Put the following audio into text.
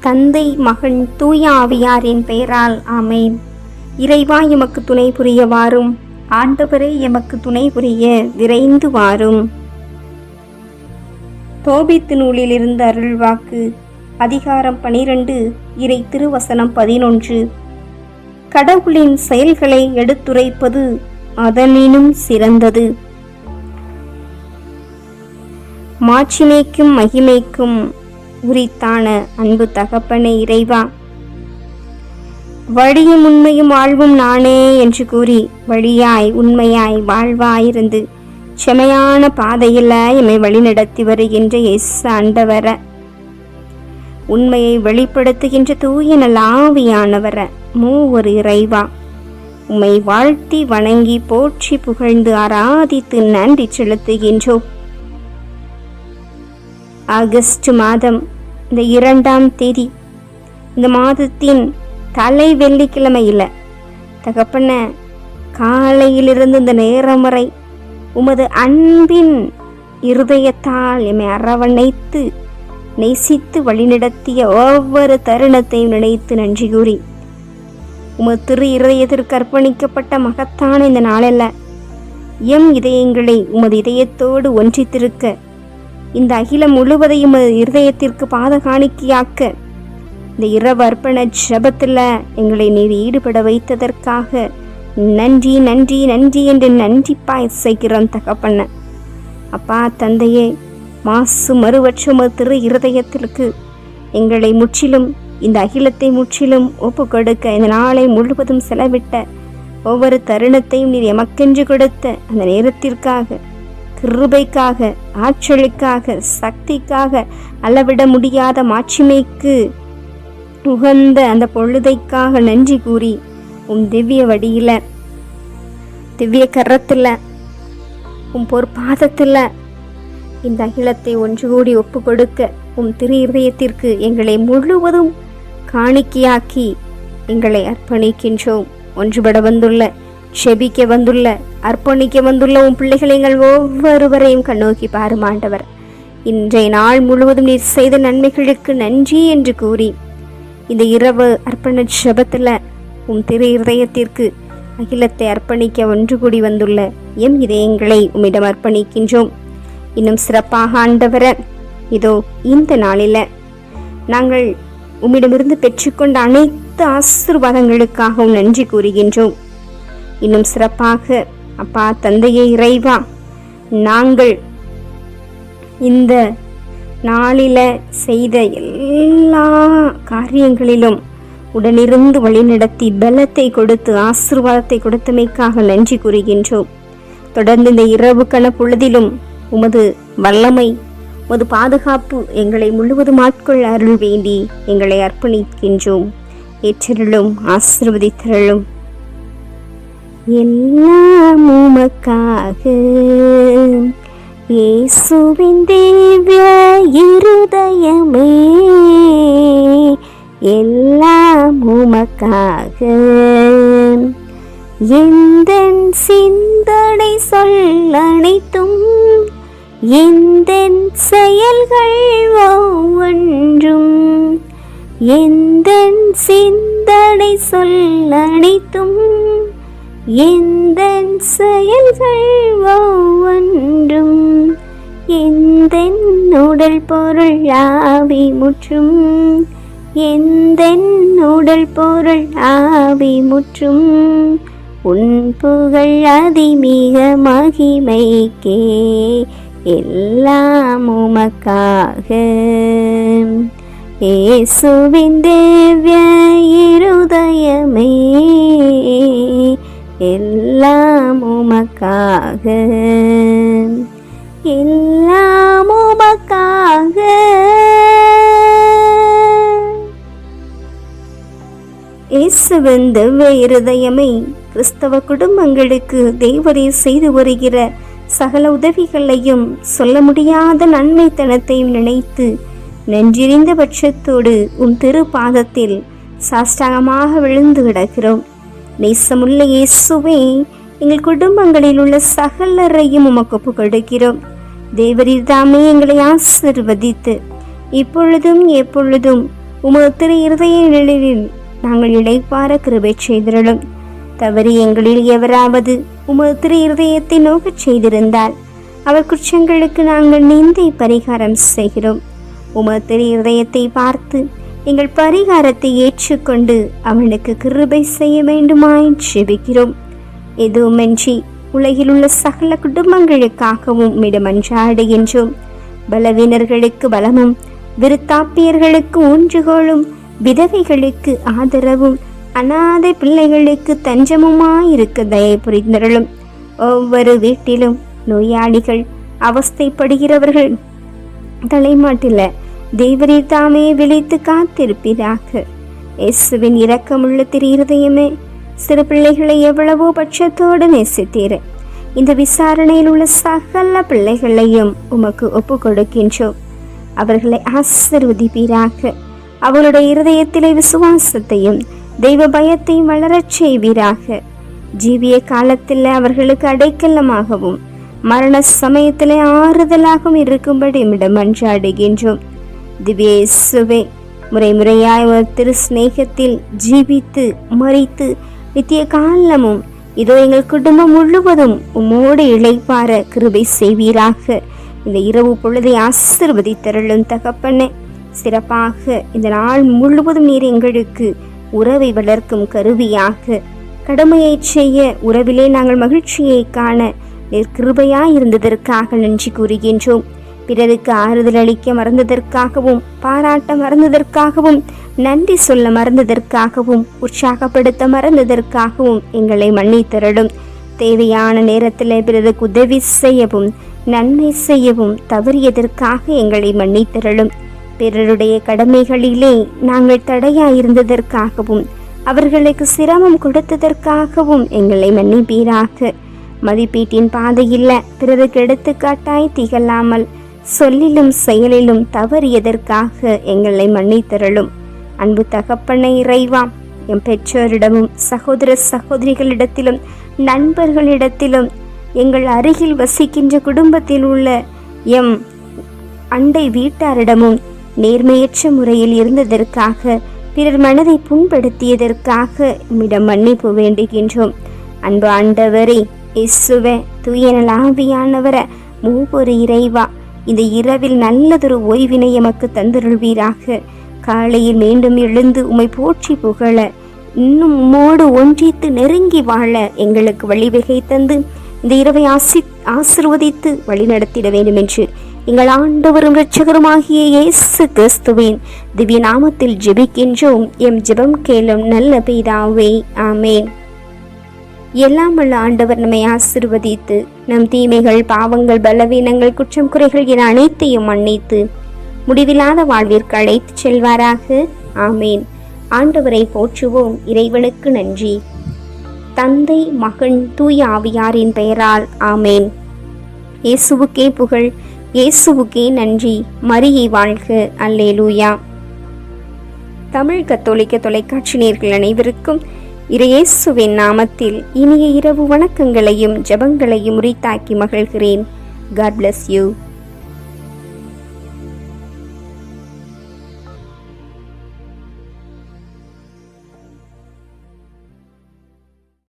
தந்தை மகன் தூய ஆவியாரின் பெயரால் ஆமேன். இறைவா எமக்கு துணை புரிய வாரும். ஆண்டவரே எமக்கு துணை புரிய விரைந்து வாரும். தோபித்து நூலில் இருந்த அருள்வாக்கு அதிகாரம் பனிரெண்டு இறை திருவசனம் பதினொன்று. கடவுளின் செயல்களை எடுத்துரைப்பது அதனினும் சிறந்தது. மாட்சிமைக்கும் மகிமைக்கும் உரித்தான அன்பு தகப்பனே இறைவா. வழியும் உண்மையும் வாழ்வும் நானே என்று கூறி வழியாய் உண்மையாய் வாழ்வாயிருந்து செமையான பாதையில் எம்மை வழிநடத்தி வருகின்ற எஸ் ஆண்டவர. உண்மையை வெளிப்படுத்துகின்ற தூய நலாவியானவர ஒரு இறைவா. உம்மை வாழ்த்தி வணங்கி போற்றி புகழ்ந்து ஆராதித்து நன்றி செலுத்துகின்றோம். ஆகஸ்ட் மாதம் இந்த இரண்டாம் தேதி. இந்த மாதத்தின் தலை வெள்ளிக்கிழமையில் தகப்பன காலையிலிருந்து இந்த நேரம் வரை உமது அன்பின் இருதயத்தால் எம்மை அரவணைத்து நேசித்து வழிநடத்திய ஒவ்வொரு தருணத்தையும் நினைத்து நன்றி கூறி உமது திரு இருதயத்திற்கு அர்ப்பணிக்கப்பட்ட மகத்தான இந்த நாளில் எம் இதயங்களை உமது இதயத்தோடு ஒன்றித்திருக்க இந்த அகிலம் முழுவதையும் இருதயத்திற்கு பாதகாணிக்கையாக்க இந்த இரவு அர்ப்பண ஜபத்தில் எங்களை நீர் ஈடுபட வைத்ததற்காக நன்றி நன்றி நன்றி என்று நன்றிப்பாய் செய்கிறோம் தகப்பண்ண அப்பா தந்தையே மாசு மறுவற்ற திரு இருதயத்திற்கு எங்களை முற்றிலும் இந்த அகிலத்தை முற்றிலும் ஒப்பு கொடுக்க இந்த நாளை முழுவதும் செலவிட்ட ஒவ்வொரு தருணத்தையும் நீர் எமக்கென்று கொடுத்த அந்த நேரத்திற்காக கிருபைக்காக ஆற்றலுக்காக சக்திக்காக அளவிட முடியாத மாட்சிமைக்கு உகந்த அந்த பொழுதைக்காக நன்றி கூறி உம் திவ்ய வடியில் திவ்ய கரத்தில் உன் பொற்பாதத்தில் இந்த அகிலத்தை ஒன்று கூடி ஒப்பு கொடுக்க உம் திரு இருதயத்திற்கு எங்களை முழுவதும் காணிக்கையாக்கி எங்களை அர்ப்பணிக்கின்றோம். ஒன்றுபட வந்துள்ள செபிக்க வந்துள்ள அர்ப்பணிக்க வந்துள்ள உன் பிள்ளைகளை எங்கள் ஒவ்வொருவரையும் கண்ணோக்கி பாரும் ஆண்டவர். இன்றைய நாள் முழுவதும் நீர் செய்த நன்மைகளுக்கு நன்றி என்று கூறி இந்த இரவு அர்ப்பண ஜபத்தில் உம் திரு இருதயத்திற்கு அகிலத்தை அர்ப்பணிக்க ஒன்று கூடி வந்துள்ள எம் இதயங்களை உம்மிடம் அர்ப்பணிக்கின்றோம். இன்னும் சிறப்பாக ஆண்டவர இதோ இந்த நாளில் நாங்கள் உம்மிடமிருந்து பெற்றுக்கொண்ட அனைத்து ஆசீர்வாதங்களுக்காகவும் நன்றி கூறுகின்றோம். இன்னும் சிறப்பாக அப்பா தந்தையை இறைவா நாங்கள் இந்த நாளில் செய்த எல்லா காரியங்களிலும் உடனிருந்து வழிநடத்தி பலத்தை கொடுத்து ஆசீர்வாதத்தை கொடுத்தமைக்காக நன்றி கூறுகின்றோம். தொடர்ந்து இந்த இரவு கண பொழுதிலும் உமது வல்லமை உமது பாதுகாப்பு எங்களை முழுவதும் ஆட்கொள் அருள் வேண்டி எங்களை அர்ப்பணிக்கின்றோம். ஏற்றிருளும் ஆசிர்வதித்திரளும். எல்லாம் உமக்காக. இயேசுவின் தேவிய இருதயமே எல்லாம் உமக்காக. எந்த சிந்தனை சொல்லனைத்தும் எந்த செயல்கள் ஒவ்வொன்றும் எந்த சிந்தனை சொல்லனைத்தும் எந்த செயல்கள் ஒவ்வொன்றும் எந்த உடல் பொருள் ஆவி முற்றும் எந்த உடல் பொருள் ஆவி முற்றும் உன் புகழ் அதிமிக மகிமைக்கே எல்லாம் உமக்காக. ஏசுவின் தேவ்ய இருதயமே எல்லாம் உமக்காக. எல்லாம் உமக்காக. இயேசுவின் திவ்ய இருதயமே கிறிஸ்தவ குடும்பங்களுக்கு தேவரே செய்து வருகிற சகல உதவிகளையும் சொல்ல முடியாத நன்மைத்தனத்தையும் நினைத்து நெஞ்சிரிந்த பட்சத்தோடு உன் திரு பாதத்தில் சாஷ்டாகமாக விழுந்து கிடக்கிறோம். நேசமுள்ள இயேசுவே எங்கள் குடும்பங்களில் உள்ள சகலரையும் உமக்கு ஒப்பு கொடுக்கிறோம் தேவரீர் தாமே எங்களை ஆசிர்வதித்து இப்பொழுதும் எப்பொழுதும் உமது திரு இருதய நிழலில் நாங்கள் இடைப்பார கிருபை செய்திருளும். தவறி எங்களில் எவராவது உமது திரு இருதயத்தை நோக்கச் செய்திருந்தால் அவர் குற்றங்களுக்கு நாங்கள் நீந்தி பரிகாரம் செய்கிறோம். உமது திரு இருதயத்தை பார்த்து எங்கள் பரிகாரத்தை ஏற்றுக்கொண்டு அவனுக்கு கிருபை செய்ய வேண்டுமாய் ஜெபிக்கிறோம் எதுவுமின்றி உலகில் உள்ள சகல குடும்பங்களுக்காகவும் மிடமன்றாடுகின்றோம் பலவீனர்களுக்கு பலமும் விருத்தாப்பியர்களுக்கு ஊன்றுகோளும் விதவைகளுக்கு ஆதரவும் அனாதை பிள்ளைகளுக்கு தஞ்சமுமாயிருக்க தயை புரிந்தருளும். ஒவ்வொரு வீட்டிலும் நோயாளிகள் அவஸ்தைப்படுகிறவர்கள். தலைமாட்டில் தேவரே தாமே விழித்து காத்திருப்பீராக. இயேசுவின் இரக்கமுள்ள திரு இருதயமே சிறு பிள்ளைகளை எவ்வளவோ பட்சத்தோடு நேசித்தீர். இந்த விசாரணையில் உள்ள சகல பிள்ளைகளையும் உமக்கு ஒப்பு கொடுக்கின்றோம் அவர்களை ஆசிர்வதிப்பீராக. அவளுடைய இருதயத்திலே விசுவாசத்தையும் தெய்வ பயத்தையும் வளரச் செய்வீராக. ஜீவிய காலத்தில் அவர்களுக்கு அடைக்கலமாகவும் மரண சமயத்திலே ஆறுதலாகவும் இருக்கும்படி இடம் மன்றாடுகின்றோம் திவ்யேசுவே முறை முறையாய் ஒரு திரு சிநேகத்தில் ஜீவித்து மறித்து நித்திய காலமும் இதோ எங்கள் குடும்பம் முழுவதும் உம்மோடு இழைப்பார கிருபை செய்வீராக. இந்த இரவு பொழுதை ஆசிர்வதித்தருளும் தகப்பனே சிறப்பாக இந்த நாள் முழுவதும் நீர் எங்களுக்கு உறவை வளர்க்கும் கருவியாக. கடமையை செய்ய உறவிலே நாங்கள் மகிழ்ச்சியை காண நீர் கிருபையாய் இருந்ததற்காக நன்றி கூறுகின்றோம். பிறருக்கு ஆறுதல் அளிக்க மறந்ததற்காகவும் பாராட்ட மறந்ததற்காகவும் நன்றி சொல்ல மறந்ததற்காகவும் உற்சாகப்படுத்த மறந்ததற்காகவும் எங்களை மன்னித்தரடும். தேவையான நேரத்தில் பிறருக்கு உதவி செய்யவும் நன்மை செய்யவும் தவறியதற்காக எங்களை மன்னித்தரலும் பிறருடைய கடமைகளிலே நாங்கள் தடையாயிருந்ததற்காகவும் அவர்களுக்கு சிரமம் கொடுத்ததற்காகவும் எங்களை மன்னிப்பீராக. மதிப்பீட்டின் பாதையில் பிறருக்கு எடுத்துக்காட்டாய் திகழாமல் சொல்லிலும் செயலிலும் தவறியதற்காக எங்களை மன்னித்தருளும். அன்பு தகப்பனை இறைவா என் பெற்றோரிடமும் சகோதர சகோதரிகளிடத்திலும் நண்பர்களிடத்திலும் எங்கள் அருகில் வசிக்கின்ற குடும்பத்தில் உள்ள எம் அண்டை வீட்டாரிடமும் நேர்மையற்ற முறையில் இருந்ததற்காக பிறர் மனதை புண்படுத்தியதற்காக உம்மிடம் மன்னிப்பு வேண்டுகின்றோம். அன்பு ஆண்டவரே இயேசுவே தூயனலாவியானவர மூவொரு இறைவா இந்த இரவில் நல்லதொரு ஓய்வினை எமக்கு தந்திருள்வீராக. காலையில் மீண்டும் எழுந்து உமை போற்றி புகழ இன்னும் உம்மோடு ஒன்றித்து நெருங்கி வாழ எங்களுக்கு வழிவகை தந்து இந்த இரவை ஆசி ஆசிர்வதித்து வழிநடத்திட வேண்டும் என்று எங்கள் ஆண்டவரும் இரட்சகருமாகிய இயேசு கிறிஸ்துவின் திவ்ய நாமத்தில் ஜெபிக்கின்றோம். எம் ஜெபம் கேளும் நல்ல பிதாவே ஆமேன். எல்லாம் வல்ல ஆண்டவர் நம்மை ஆசிர்வதித்து நம் தீமைகள் பாவங்கள் பலவீனங்கள் குற்றம் குறைகள் என அனைத்தையும் மன்னித்து முடிவில்லாத வாழ்விற்கு அழைத்து செல்வாராக. ஆமேன். ஆண்டவரை போற்றுவோம். இறைவனுக்கு நன்றி. தந்தை மகன் தூய ஆவியாரின் பெயரால் ஆமேன். இயேசுவுக்கே புகழ் இயேசுவுக்கே நன்றி. மரியை வாழ்க. அல்லேலூயா. தமிழ் கத்தோலிக்க தொலைக்காட்சி நேர்கள் அனைவருக்கும் இறையேசுவின் நாமத்தில் இனிய இரவு வணக்கங்களையும் ஜெபங்களையும் உரித்தாக்கி மகிழ்கிறேன். God bless you